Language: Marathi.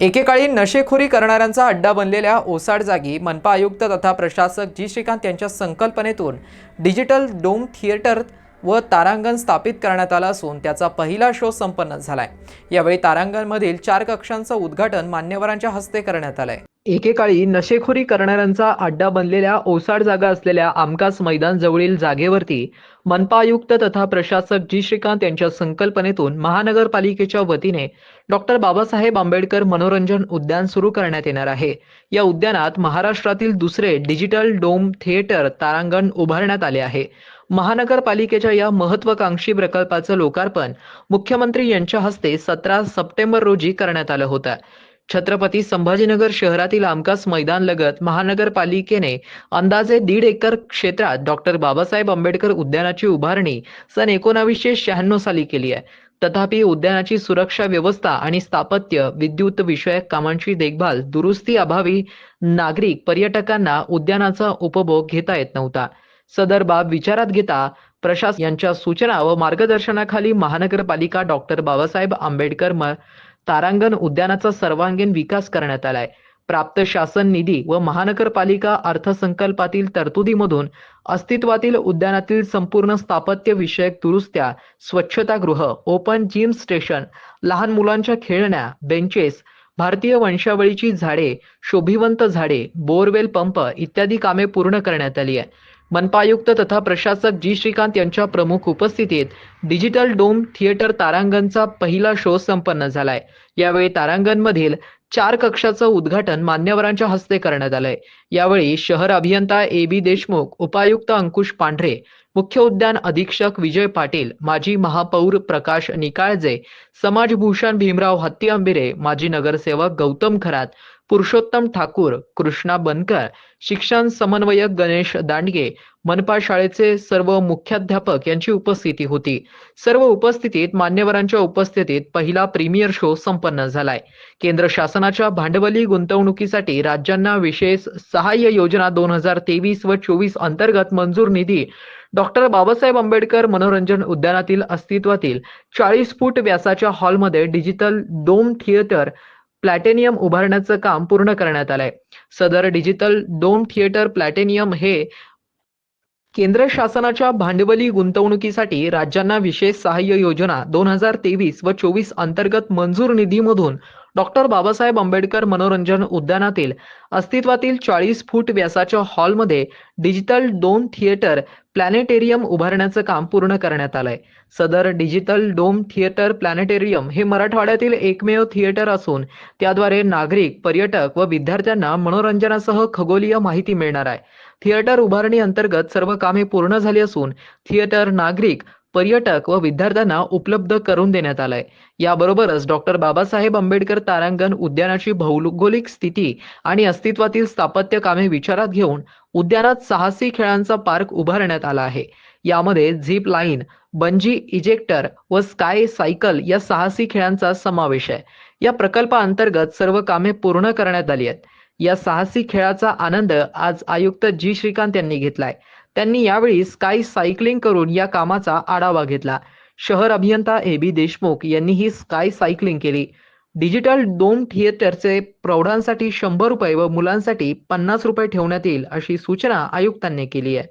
एकेकाळी नशेखोरी करणाऱ्यांचा अड्डा बनलेल्या ओसाड जागी मनपा आयुक्त तथा प्रशासक जी श्रीकांत यांच्या संकल्पनेतून डिजिटल डोम थिएटर व तारांगण स्थापित करण्यात आला असून त्याचा पहिला शो संपन्न झाला आहे यावेळी तारांगणमधील चार कक्षांचं उद्घाटन मान्यवरांच्या हस्ते करण्यात आलं आहे एकेकाळी नशेखोरी करणाऱ्यांचा अड्डा बनलेल्या ओसाड जागा असलेल्या आमकास मैदान जवळील जागेवरती मनपा आयुक्त तथा प्रशासक जी श्रीकांत यांच्या संकल्पनेतून महानगरपालिकेच्या वतीने डॉक्टर बाबासाहेब आंबेडकर मनोरंजन उद्यान सुरू करण्यात येणार आहे. या उद्यानात महाराष्ट्रातील दुसरे डिजिटल डोम थिएटर तारांगण उभारण्यात आले आहे. महानगरपालिकेच्या या महत्वाकांक्षी प्रकल्पाचं लोकार्पण मुख्यमंत्री यांच्या हस्ते सतरा सप्टेंबर रोजी करण्यात आलं होतं. छत्रपती संभाजीनगर शहरातील आमकास मैदान लगत महानगरपालिकेने अंदाजे दीड एकर क्षेत्रात डॉक्टर बाबासाहेब आंबेडकर उद्यानाची उभारणी सन एकोणावीसशे शहाण्णव साली केली आहे. तथापि उद्यानाची सुरक्षा व्यवस्था आणि स्थापत्य विद्युत विषयक कामांची देखभाल दुरुस्ती अभावी नागरिक पर्यटकांना उद्यानाचा उपभोग घेता येत नव्हता. सदर बाब विचारात घेता प्रशासन यांच्या सूचना व मार्गदर्शनाखाली महानगरपालिका डॉक्टर बाबासाहेब आंबेडकर म तारांगण उद्यानाचा सर्वांगीण विकास करण्यात आलाय. प्राप्त शासन निधी व महानगरपालिका अर्थसंकल्पातील तरतुदीमधून अस्तित्वातील उद्यानातील संपूर्ण स्थापत्य विषयक दुरुस्त्या स्वच्छतागृह ओपन जिम स्टेशन लहान मुलांच्या खेळण्या बेंचेस भारतीय वंशावळीची झाडे शोभिवंत झाडे बोरवेल पंप इत्यादी कामे पूर्ण करण्यात आली आहे मनपायुक्त तथा प्रशासक जी. श्रीकांत यांच्या प्रमुख उपस्थितीत डिजिटल डोम थिएटर तारांगणचा पहिला शो संपन्न झालाय. यावेळी तारांगणमधील चार कक्षाचं उद्घाटन मान्यवरांच्या हस्ते करण्यात आलंय. यावेळी शहर अभियंता ए. बी. देशमुख उपायुक्त अंकुश पांढरे मुख्य उद्यान अधीक्षक विजय पाटील माजी महापौर प्रकाश निकाळजे समाजभूषण भीमराव हत्ती आंबिरे माजी नगरसेवक गौतम खरात पुरुषोत्तम ठाकूर कृष्णा बनकर शिक्षण समन्वयक गणेश दांडगे मनपा शाळेचे सर्व मुख्याध्यापक यांची उपस्थिती होती. सर्व उपस्थितीत मान्यवरांच्या उपस्थितीत पहिला प्रीमियर शो संपन्न झालाय. केंद्र शासनाच्या भांडवली गुंतवणुकीसाठी राज्यांना विशेष सहाय्य योजना दोन हजार तेवीस व चोवीस अंतर्गत मंजूर निधी डॉक्टर बाबासाहेब आंबेडकर मनोरंजन उद्यानातील अस्तित्वातील चाळीस फूट व्यासाच्या हॉलमध्ये डिजिटल डोम थिएटर प्लॅटेनियम उभारण्याचं काम पूर्ण करण्यात आलंय. सदर डिजिटल डोम थिएटर प्लॅटेनियम हे केंद्र शासनाच्या भांडवली गुंतवणुकीसाठी राज्यांना विशेष सहाय्य योजना दोन हजार तेवीस व चोवीस अंतर्गत मंजूर निधीमधून डॉक्टर बाबासाहेब आंबेडकर मनोरंजन उद्यानातील अस्तित्वातील चाळीस फूट व्यासाच्या हॉलमध्ये डिजिटल डोम थिएटर प्लॅनेटेरियम उभारण्याचं काम पूर्ण करण्यात आलंय. सदर डिजिटल डोम थिएटर प्लॅनेटेरियम हे मराठवाड्यातील एकमेव थिएटर असून त्याद्वारे नागरिक पर्यटक व विद्यार्थ्यांना मनोरंजनासह खगोलीय माहिती मिळणार आहे. थिएटर उभारणी अंतर्गत सर्व कामे पूर्ण झाली असून थिएटर नागरिक पर्यटक व विद्यार्थ्यांना उपलब्ध करून देण्यात आलाय. याबरोबरच डॉक्टर बाबासाहेब आंबेडकर तारांगण उद्यानाची भौगोलिक स्थिती आणि अस्तित्वातील स्थापत्य कामे विचारात घेऊन उद्यानात साहसी खेळांचा पार्क उभारण्यात आला आहे. यामध्ये झिप लाईन बंजी इजेक्टर व स्काय सायकल या साहसी खेळांचा समावेश आहे. या प्रकल्पाअंतर्गत सर्व कामे पूर्ण करण्यात आली आहेत. या साहसी खेळाचा आनंद आज आयुक्त जी श्रीकांत यांनी घेतलाय. त्यांनी यावेळी स्काय सायकलिंग करून या कामाचा आढावा घेतला. शहर अभियंता ए बी देशमुख यांनी ही स्काय सायकलिंग केली. डिजिटल डोम थिएटरचे प्रौढांसाठी शंभर रुपये व मुलांसाठी पन्नास रुपये ठेवण्यात येईल अशी सूचना आयुक्तांनी केली आहे.